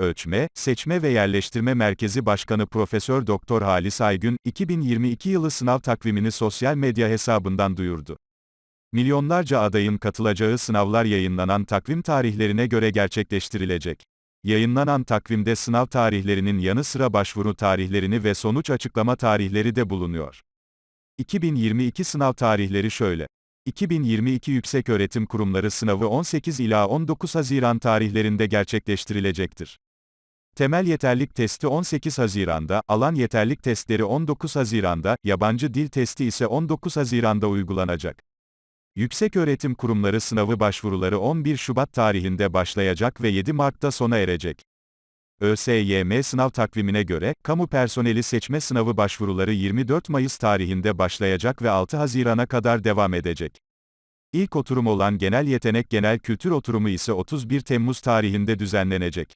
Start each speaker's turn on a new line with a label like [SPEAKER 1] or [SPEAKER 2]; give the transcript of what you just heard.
[SPEAKER 1] Ölçme, Seçme ve Yerleştirme Merkezi Başkanı Profesör Doktor Halis Aygün, 2022 yılı sınav takvimini sosyal medya hesabından duyurdu. Milyonlarca adayın katılacağı sınavlar yayınlanan takvim tarihlerine göre gerçekleştirilecek. Yayınlanan takvimde sınav tarihlerinin yanı sıra başvuru tarihlerini ve sonuç açıklama tarihleri de bulunuyor. 2022 sınav tarihleri şöyle. 2022 Yükseköğretim Kurumları sınavı 18 ila 19 Haziran tarihlerinde gerçekleştirilecektir. Temel yeterlik testi 18 Haziran'da, alan yeterlik testleri 19 Haziran'da, yabancı dil testi ise 19 Haziran'da uygulanacak. Yükseköğretim Kurumları sınavı başvuruları 11 Şubat tarihinde başlayacak ve 7 Mart'ta sona erecek. ÖSYM sınav takvimine göre, kamu personeli seçme sınavı başvuruları 24 Mayıs tarihinde başlayacak ve 6 Haziran'a kadar devam edecek. İlk oturum olan genel yetenek genel kültür oturumu ise 31 Temmuz tarihinde düzenlenecek.